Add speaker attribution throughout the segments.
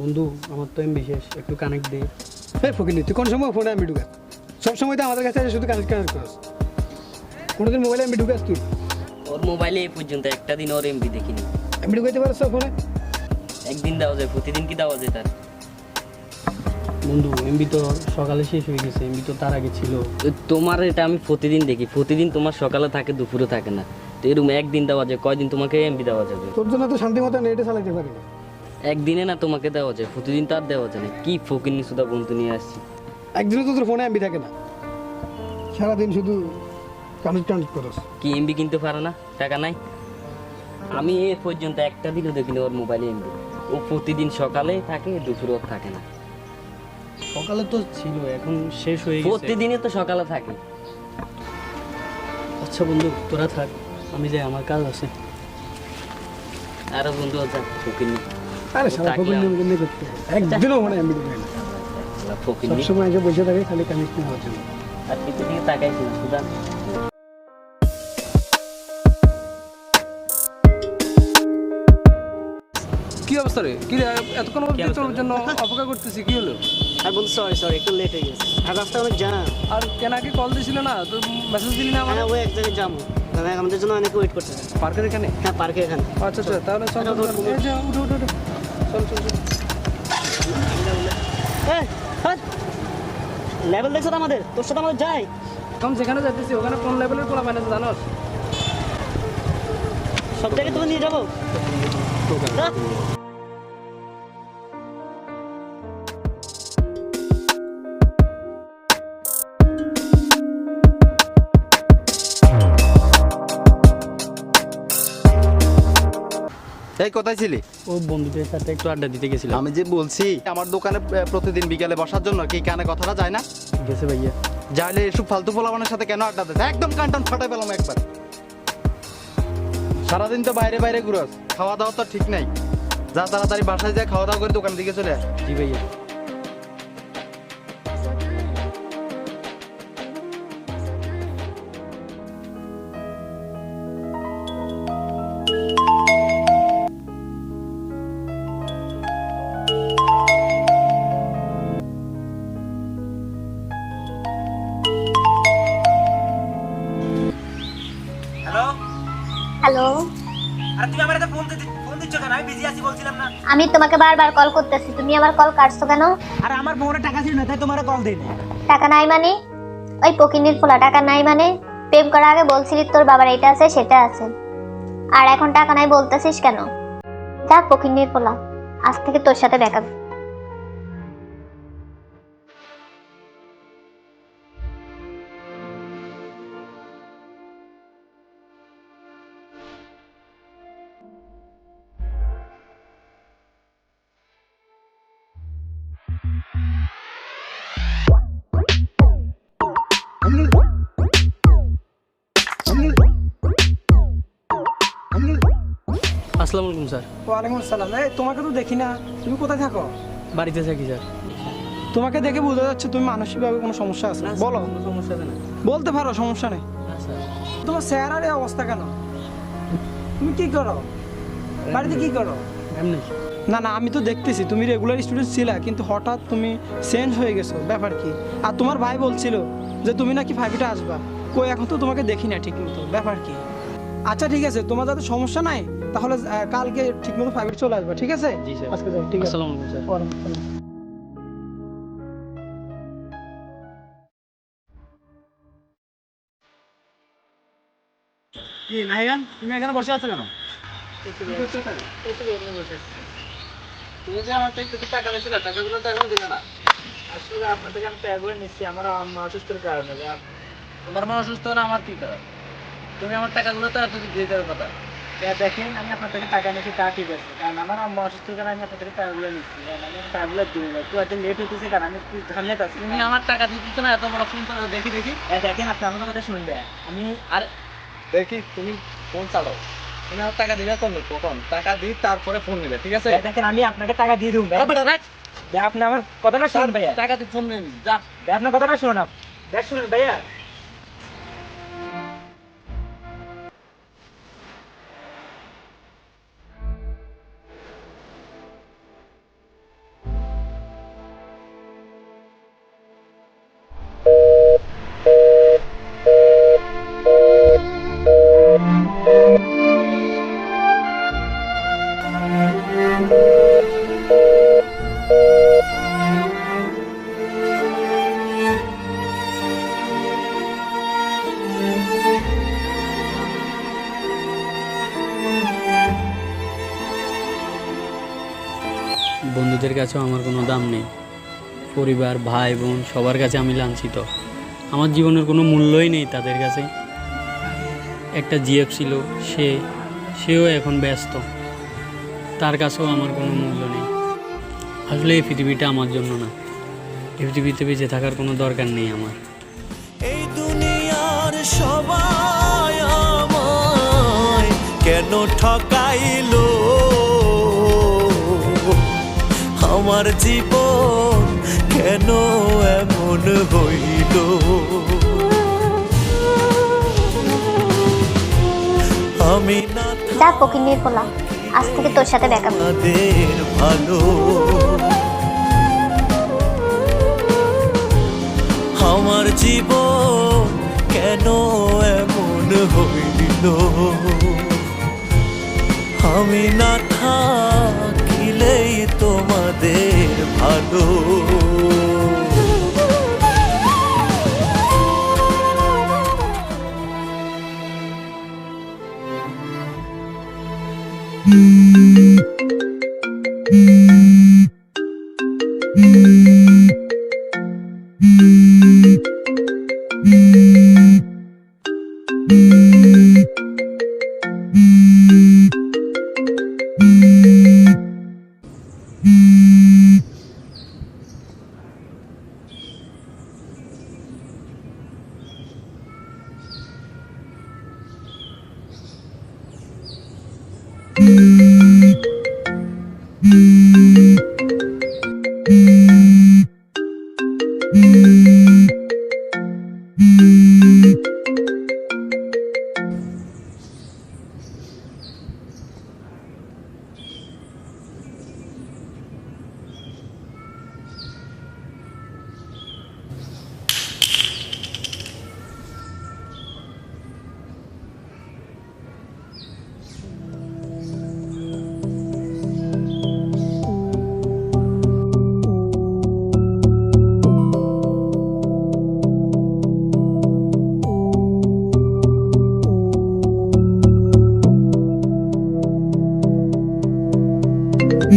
Speaker 1: বন্ধু আমার তো বিশেষ একটু কানেক্ট দে। এই ফকিনি তুই কোন সময় ফোনে আমি ঢুকাস? সব সময় তো আমাদের কাছে শুধু কানেক্ট কানেক্ট করাস। কোনোদিন মোবাইলে আমি ঢুকাস তুই?
Speaker 2: ওর মোবাইলে এই পর্যন্ত একটা দিন ওর এমবি দেখিনি।
Speaker 1: আমি ঢুকাইতে পারছ ফোনে
Speaker 2: একদিন দেওয়া যায় প্রতিদিন কি দেওয়া যায় তার?
Speaker 1: বন্ধু এমবি তো সকালে শেষ হয়ে গেছে এমবি তো তার আগে ছিল।
Speaker 2: তোমার এটা আমি প্রতিদিন দেখি প্রতিদিন তোমার সকালে থাকে দুপুরে থাকে না। তো এরকম একদিন দেওয়া যায় কয়দিন তোমাকে এমবি দেওয়া যাবে?
Speaker 1: তোর জন্য তো শান্তি মতো নেটে চালাতে পারি না।
Speaker 2: একদিনে না তোমাকে দেওয়া যায় প্রতিদিন তার দেওয়া যায় না। কি ফকিনি সুদা বন্ধু নিয়ে আসছি?
Speaker 1: একদিনও তো তোর ফোনে এমবি থাকে না। সারাদিন শুধু কানেক্ট কানেক্ট করস।
Speaker 2: কি এমবি কিনতে পারে না? টাকা নাই? আমি এ পর্যন্ত একটা দিনও দেখিনি ওর মোবাইলে এমবি। ও প্রতিদিন সকালে থাকে দুপুরে ওর থাকে না।
Speaker 1: সকালে তো ছিল এখন শেষ হয়ে গেছে।
Speaker 2: প্রতিদিনই তো সকালে থাকে।
Speaker 1: আচ্ছা বন্ধু তোরা থাক আমি যাই আমার কাজ আছে।
Speaker 2: আরও বন্ধু যা ফকিনি
Speaker 1: আরে সারা
Speaker 2: থাকলে
Speaker 1: নিয়ে করতে একদিনও মানে এমবি ঢুকাই না।
Speaker 2: ফকিনি
Speaker 1: সবসময় এসে বসে থাকে খালি কানেক্ট হওয়ার জন্য
Speaker 2: আর পিছন দিকে তাকাইছি না
Speaker 3: কি অবস্থা রে? কি রে এতক্ষণ অবধি তোর জন্য অপেক্ষা করতেছি কি হলো?
Speaker 4: আর বন্ধু সরি সরি একটু লেট হয়ে গেছে। আর রাস্তা অনেক জাম
Speaker 3: আর কেনাকে কল দিছিল না? তো মেসেজ দিলি না আমার
Speaker 4: হ্যাঁ ওই এক জায়গায় যাব আমাদের জন্য অনেকে ওয়েট করতেছে।
Speaker 3: পার্কের এখানে?
Speaker 4: হ্যাঁ পার্কে এখানে।
Speaker 3: আচ্ছা আচ্ছা তাহলে চল। উঠো উঠো। চল চল চল।
Speaker 4: লেভেল দেখছ তো আমাদের? তোর সাথে আমাদের যাই।
Speaker 3: কম যেখানে যাইতেছি ওখানে কোন লেভেলের পোলা মানে জানোস?
Speaker 4: সব জায়গায় তুমি নিয়ে যাব।
Speaker 5: এই কোথায় ছিলি?
Speaker 1: ও বন্ধুদের সাথে একটু আড্ডা দিতে গেছিলাম।
Speaker 5: আমি যে বলছি আমার দোকানে প্রতিদিন বিকালে বসার জন্য কি কানে কথাটা যায় না?
Speaker 1: গেছে ভাইয়া।
Speaker 5: যাইলে এসব ফালতু পোলাবানের সাথে কেন আড্ডা দিতে একদম কানটা ফাটাই পেলাম একবার। সারাদিন তো বাইরে বাইরে ঘুরস খাওয়া দাওয়া তো ঠিক নাই। যা তাড়াতাড়ি বাসায় যায় খাওয়া দাওয়া করে দোকানের দিকে চলে আস
Speaker 1: জি ভাইয়া।
Speaker 6: আমি
Speaker 7: তোমাকে বারবার কল করতেছি। তুমি আমার কল কাটছো কেন?
Speaker 6: আর আমার ফোনে টাকা ছিল না তাই তোমারে কল দেই
Speaker 7: টাকা নাই মানে? ওই পকিনির ফোলা টাকা নাই মানে? প্রেম করার আগে বলছিলি তোর বাবার এটা আছে সেটা আছে। আর এখন টাকা নাই বলতেছিস কেন? যা পকিনির ফোলা আজ থেকে তোর সাথে ব্যাকআপ
Speaker 1: আসসালামু আলাইকুম স্যার।
Speaker 3: ওয়ালাইকুম আসসালাম। এই তোমাকে তো দেখি না। তুমি কোথায় থাকো?
Speaker 1: বাড়িতে থাকি স্যার।
Speaker 3: তোমাকে দেখে বোঝা যাচ্ছে তুমি মানসিকভাবে কোনো সমস্যা আছে। বলো।
Speaker 1: সমস্যা না
Speaker 3: বলতে পারো সমস্যা নেই।
Speaker 1: স্যার।
Speaker 3: তোমার চেহারার এই অবস্থা কেন? তুমি কি করো? বাড়িতে কি করো?
Speaker 1: এমনি।
Speaker 3: না না আমি তো দেখতেছি তুমি রেগুলার স্টুডেন্ট ছিলা কিন্তু হঠাৎ তুমি চেঞ্জ হয়ে গেছো ব্যাপার কি? আর তোমার ভাই বলছিল যে তুমি নাকি ফাইভটা আসবা। কই এখন তো তোমাকে দেখি না ঠিক মতো ব্যাপার কি? আচ্ছা ঠিক আছে তোমার যাতে সমস্যা নাই তাহলে কালকে ঠিক মতো ফাইভে চলে আসবা ঠিক আছে?
Speaker 1: জি স্যার।
Speaker 3: আজকে যাও ঠিক আছে।
Speaker 1: আসসালামু আলাইকুম স্যার।
Speaker 3: ওয়ালাইকুম আসসালাম।
Speaker 6: কি নাহিগান তুমি এখানে বসে আছো কেন?
Speaker 3: তুমি যে আমার থেকে টাকা নিয়েছিলে টাকাগুলো তো এখন দিলে না।
Speaker 6: আসলে আপনার থেকে আমি টাকাগুলো নিচ্ছি আমার আম্মা অসুস্থের কারণে। তোমার মা অসুস্থ না আমার কি কারণ তুমি আমার টাকাগুলো তো এত দিয়ে দেওয়ার কথা। দেখেন আমি আপনার থেকে টাকা নিচ্ছি তা ঠিক আছে। কারণ আমার আম্মা অসুস্থের কারণে আমি আপনার থেকে টাকাগুলো নিচ্ছি। আমি টাকাগুলো দিই না। একটু হয়তো লেট হতেছে কারণ আমি একটু ঝামেলাতে আছি। তুমি আমার টাকা দিতেছো না এত বড় ফোন করে দেখি দেখি। দেখেন আপনি আমার কথা শুনবে আমি আর
Speaker 5: দেখি তুমি ফোন চালাও। তুমি টাকা দিবে কখন? কখন? টাকা দিই তারপরে ফোন নিবে ঠিক আছে?
Speaker 6: দেখেন আমি আপনাকে টাকা দিয়ে দেবো ভাই। আপনি আমার কথাটা শুনুন ভাইয়া।
Speaker 5: টাকা দিয়ে ফোন নিন যা।
Speaker 6: আপনার কথাটা শুনুন ভাইয়া।
Speaker 8: কাছেও আমার কোনো দাম নেই। পরিবার, ভাই, বোন, সবার কাছে আমি লাঞ্ছিত। আমার জীবনের কোনো মূল্যই নেই তাদের কাছে। একটা জিএফ ছিল, সে, সেও এখন ব্যস্ত। তার কাছেও আমার কোনো মূল্য নেই। আসলে এই পৃথিবীটা আমার জন্য না। এই পৃথিবীতে বেঁচে থাকার কোনো দরকার নেই আমার।
Speaker 9: এই দুনিয়ার সবাই আমায় কেন ঠকাইলো? আমার জীবন কেন এমন হইল? আমি না
Speaker 7: যা ফকিন্নির পোলা আজ থেকে তোর সাথে ব্যাকআপ
Speaker 9: তাদের ভালো। আমার জীবন কেন এমন হইল? আমি না থাকিলেই Thank you.
Speaker 10: Thank you. কি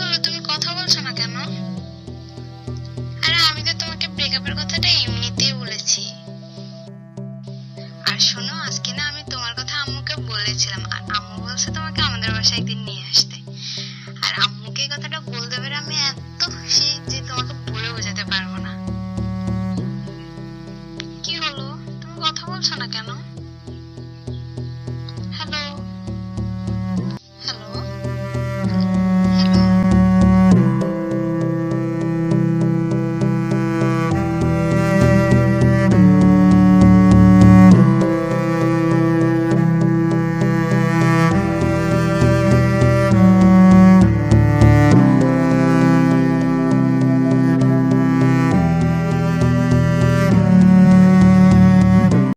Speaker 10: হলো? তুমি কথা বলছো না কেন? আরে আমি তো তোমাকে কথাটা এমনিতেই বলেছি। আর শোনো, আজকে না আমি তোমার কথা আম্মুকে বলেছিলাম। আর আম্মু বলছে তোমাকে আমাদের বাসায় একদিন নিয়ে